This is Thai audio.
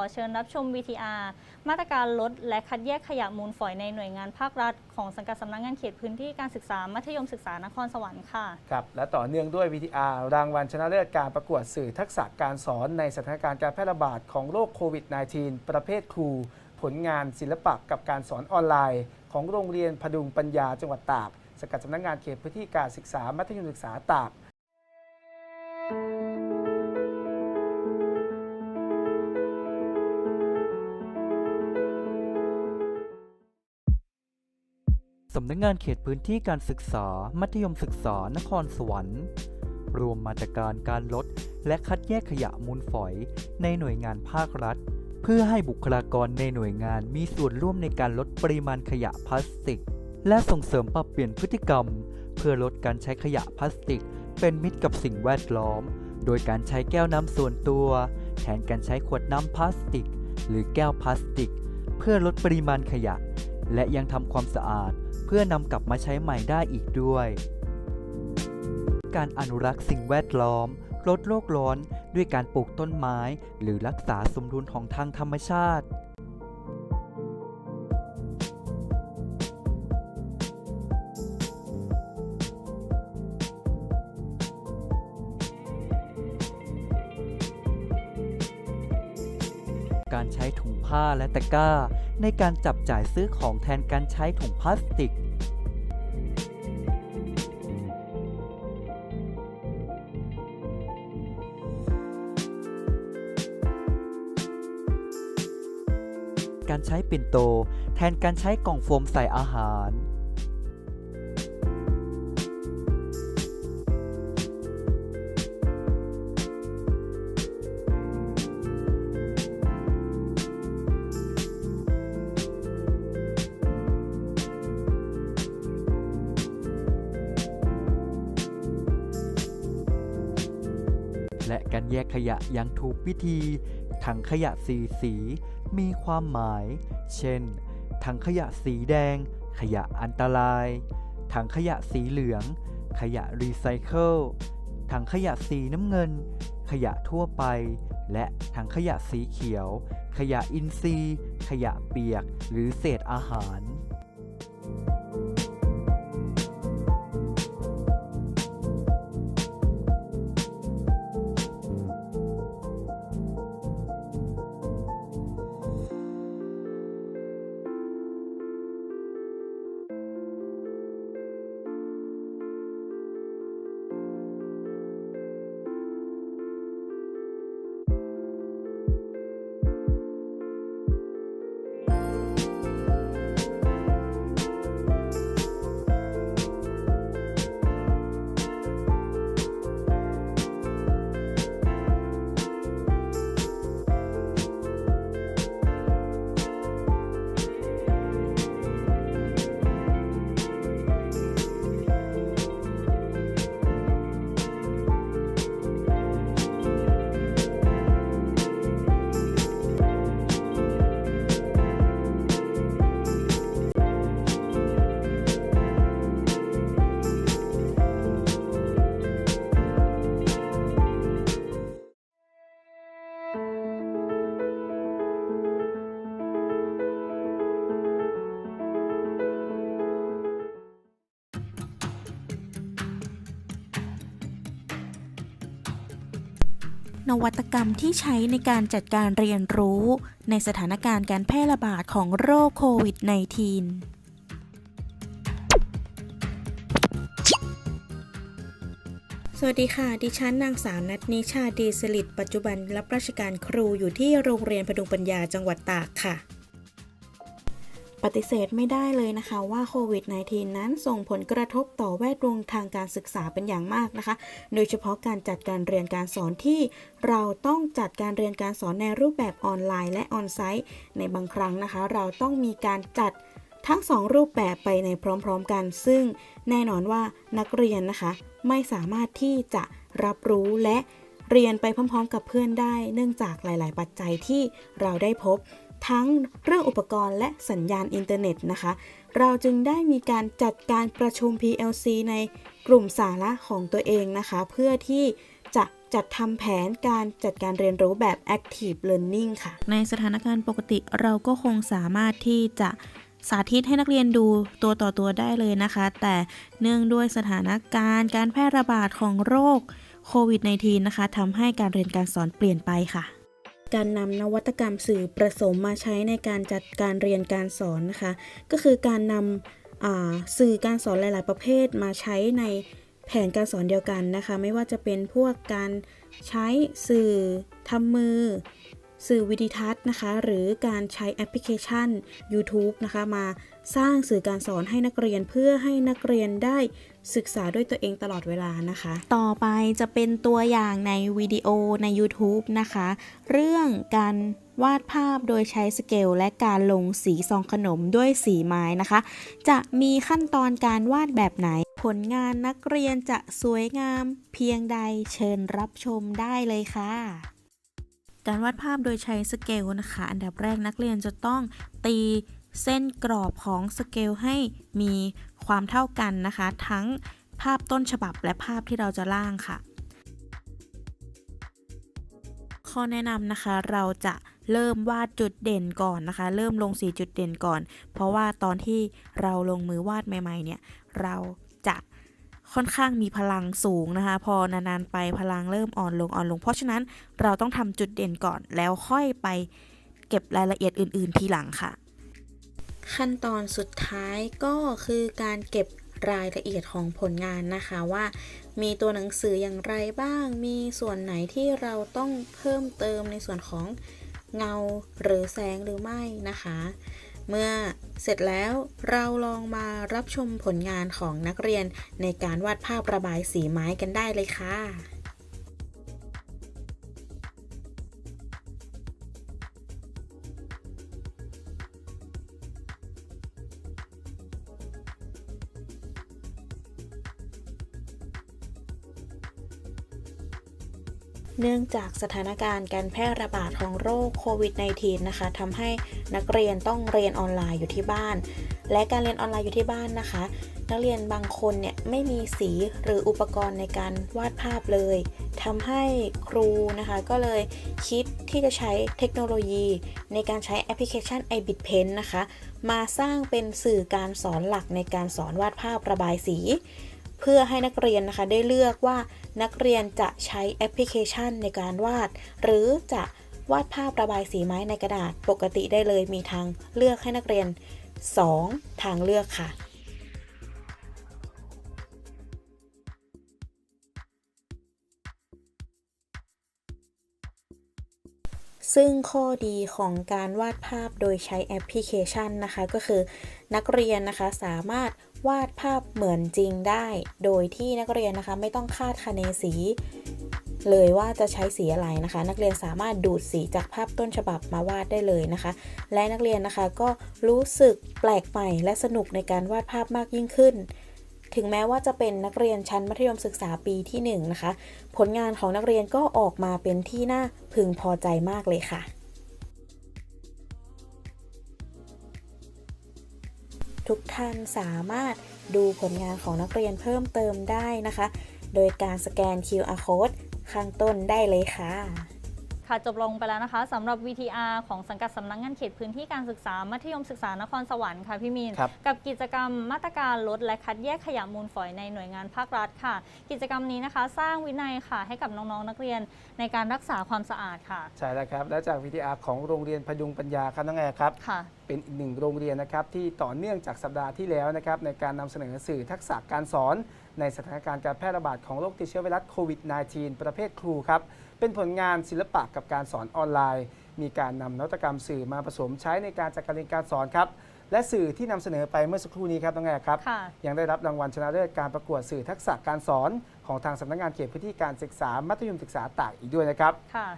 อเชิญรับชม VTR มาตรการลดและคัดแยกขยะมูลฝอยในหน่วยงานภาครัฐ ของสังกัดสำนักงานเขตพื้นที่การศึกษา มัธยมศึกษานครสวรรค์ค่ะ ครับ และต่อเนื่องด้วย VTR รางวัลชนะเลิศการประกวดสื่อทักษะการสอนในสถานการณ์การแพร่ระบาดของโรคโควิด -19 ประเภทครู ผลงานศิลปะกับการสอนออนไลน์ ของโรงเรียนพดุงปัญญาจังหวัดตากสังกัดสำนักงานเขตพื้นที่การศึกษามัธยมศึกษาตากำนักงานเขตพื้นที่การศึกษา มัธยมศึกษานครสวรรค์ รวมมาตรการการลด และคัดแยกขยะมูลฝอย ในหน่วยงานภาครัฐ เพื่อให้บุคลากรในหน่วยงานมีส่วนร่วมในการลดปริมาณขยะพลาสติก และส่งเสริมปรับเปลี่ยนพฤติกรรม เพื่อลดการใช้ขยะพลาสติก เป็นมิตรกับสิ่งแวดล้อม โดยการใช้แก้วน้ำส่วนตัว แทนการใช้ขวดน้ำพลาสติก หรือแก้วพลาสติก เพื่อลดปริมาณขยะและยังทำความสะอาด เพื่อนำกลับมาใช้ใหม่ได้อีกด้วย การอนุรักษ์สิ่งแวดล้อม ลดโลกร้อนด้วยการปลูกต้นไม้ หรือรักษาสมดุลของทางธรรมชาติ การใช้ถุงผ้าและตะกร้า ในการจับจ่ายซื้อของแทนการใช้ถุงพลาสติกการใช้ปิ่นโต แทนการใช้กล่องโฟมใส่อาหาร และการแยกขยะอย่างถูกวิธี ถังขยะสีสีมีความหมาย เช่น ถังขยะสีแดง ขยะอันตราย ถังขยะสีเหลือง ขยะรีไซเคิล ถังขยะสีน้ำเงิน ขยะทั่วไป และถังขยะสีเขียว ขยะอินทรีย์ ขยะเปียก หรือเศษอาหาร นวัตกรรมที่ใช้ในการจัดการเรียนรู้ ในสถานการณ์การแพร่ระบาดของโรคโควิด -19 สวัสดีค่ะ ดิฉันนางสาวนัทนิชาดีสลิดปัจจุบันรับราชการครูอยู่ที่โรงเรียนพดุงปัญญาจังหวัดตากค่ะ ปฏิเสธไม่ได้เลยนะคะว่าโควิด -19 นั้นส่งผลกระทบต่อแวดวงทางการศึกษาเป็นอย่างมากนะคะ โดยเฉพาะการจัดการเรียนการสอนที่เราต้องจัดการเรียนการสอนในรูปแบบออนไลน์และออนไซต์ ในบางครั้งนะคะ เราต้องมีการจัดทั้งสองรูปแบบไปในพร้อมๆกัน ซึ่งแน่นอนว่านักเรียนนะคะ ไม่สามารถที่จะรับรู้และเรียนไปพร้อม ๆ กับเพื่อนได้ เนื่องจากหลาย ๆ ปัจจัยที่เราได้พบ ทั้งเรื่องอุปกรณ์และสัญญาณอินเทอร์เน็ตนะคะ เราจึงได้มีการจัดการประชุม PLC ในกลุ่มสาระของตัวเองนะคะ เพื่อที่จะจัดทำแผนการจัดการเรียนรู้แบบ active learning ค่ะ ในสถานการณ์ปกติเราก็คงสามารถที่จะสาธิตให้นักเรียนดูตัวต่อตัวได้เลยนะคะ แต่เนื่องด้วยสถานการณ์การแพร่ระบาดของโรคโควิด -19 นะคะทำให้การเรียนการสอนเปลี่ยนไปค่ะ การนำนวัตกรรมสื่อประสมมาใช้ในการจัดการเรียนการสอนนะคะ ก็คือการนำสื่อการสอนหลาย ๆ ประเภทมาใช้ในแผนการสอนเดียวกันนะคะ ไม่ว่าจะเป็นพวกการใช้สื่อทำมือ สื่อวิดิทัศน์นะคะ หรือการใช้แอปพลิเคชัน YouTube นะคะ มาสร้างสื่อการสอนให้นักเรียนเพื่อให้นักเรียนได้ ศึกษาด้วยตัวเองตลอดเวลานะคะ ต่อไปจะเป็นตัวอย่างในวิดีโอใน YouTube นะคะ เรื่องการวาดภาพโดยใช้สเกลและการลงสีซองขนมด้วยสีไม้นะคะ จะมีขั้นตอนการวาดแบบไหน ผลงานนักเรียนจะสวยงามเพียงใดเชิญรับชมได้เลยค่ะการวาดภาพโดยใช้สเกลนะคะ อันดับแรกนักเรียนจะต้องตี เส้นกรอบของสเกลให้มีความเท่ากันนะคะ ทั้งภาพต้นฉบับและภาพที่เราจะร่างค่ะ ข้อแนะนำนะคะเราจะเริ่มวาดจุดเด่นก่อนนะคะ เริ่มลงสีจุดเด่นก่อน เพราะว่าตอนที่เราลงมือวาดใหม่ ๆ เนี่ย เราจะค่อนข้างมีพลังสูงนะคะ พอนานๆไปพลังเริ่มอ่อนลงอ่อนลง เพราะฉะนั้นเราต้องทำจุดเด่นก่อนแล้วค่อยไปเก็บรายละเอียดอื่น ๆ ทีหลังค่ะ ขั้นตอนสุดท้ายก็คือการเก็บรายละเอียดของผลงานนะคะว่า มีตัวหนังสืออย่างไรบ้าง มีส่วนไหนที่เราต้องเพิ่มเติมในส่วนของเงาหรือแสงหรือไม่นะคะ เมื่อเสร็จแล้วเราลองมารับชมผลงานของนักเรียนในการวาดภาพระบายสีไม้กันได้เลยค่ะ เนื่องจากสถานการณ์การแพร่ระบาดของโรคโควิด -19 นะคะทำให้นักเรียนต้องเรียนออนไลน์อยู่ที่บ้าน และการเรียนออนไลน์อยู่ที่บ้านนะคะ นักเรียนบางคนเนี่ยไม่มีสีหรืออุปกรณ์ในการวาดภาพเลยทำให้ครูนะคะ ก็เลยคิดที่จะใช้เทคโนโลยี ในการใช้แอปพลิเคชัน iBit Pen นะคะ มาสร้างเป็นสื่อการสอนหลักในการสอนวาดภาพระบายสี เพื่อให้นักเรียนนะคะได้เลือกว่านักเรียนจะใช้แอปพลิเคชันในการวาด หรือจะวาดภาพระบายสีไม้ในกระดาษปกติได้เลยมีทางเลือกให้นักเรียน 2 ทางเลือกค่ะ ซึ่งข้อดีของการวาดภาพโดยใช้แอปพลิเคชันนะคะ ก็คือนักเรียนนะคะสามารถวาดภาพเหมือนจริงได้ โดยที่นักเรียนนะคะไม่ต้องคาดคะเนสี เลยว่าจะใช้สีอะไรนะคะ นักเรียนสามารถดูดสีจากภาพต้นฉบับมาวาดได้เลยนะคะ และนักเรียนนะคะก็รู้สึกแปลกใหม่และสนุกในการวาดภาพมากยิ่งขึ้น ถึงแม้ว่าจะเป็นนักเรียนชั้นมัธยมศึกษาปีที่1นะคะ ผลงานของนักเรียนก็ออกมาเป็นที่น่าพึงพอใจมากเลยค่ะ ทุกท่านสามารถดูผลงานของนักเรียนเพิ่มเติมได้นะคะ โดยการสแกน QR code ข้างต้นได้เลยค่ะ ค่ะจบลงไปแล้วนะคะสำหรับ VTR ของสังกัดสำนักงานเขตพื้นที่การศึกษา มัธยมศึกษานครสวรรค์ค่ะพี่มีน ครับกับกิจกรรมมาตรการลดและคัดแยกขยะมูลฝอยในหน่วยงานภาครัฐค่ะ กิจกรรมนี้นะคะ สร้างวินัยค่ะให้กับน้องๆนักเรียนในการรักษาความสะอาดค่ะใช่แล้วครับ และจากวิทยาของโรงเรียนพยุงปัญญาครับน้องแอร์ครับ ค่ะ เป็นอีกหนึ่งโรงเรียนนะครับที่ต่อเนื่องจากสัปดาห์ที่แล้วนะครับในการนำเสนอสื่อทักษะการสอน ในสถานการณ์การแพร่ระบาดของโรคติดเชื้อไวรัสโควิด -19 ประเภทครูครับ เป็นผลงานศิลปะกับการสอนออนไลน์ มีการนำนวัตกรรมสื่อมาผสมใช้ในการจัดการเรียนการสอนครับและสื่อที่นำเสนอไปเมื่อสักครู่นี้ครับน้องแอร์ครับค่ะยังได้รับรางวัลชนะเลิศการประกวดสื่อทักษะการสอนของทางสำนักงานเขตพื้นที่การศึกษามัธยมศึกษาตากอีกด้วยนะครับค่ะ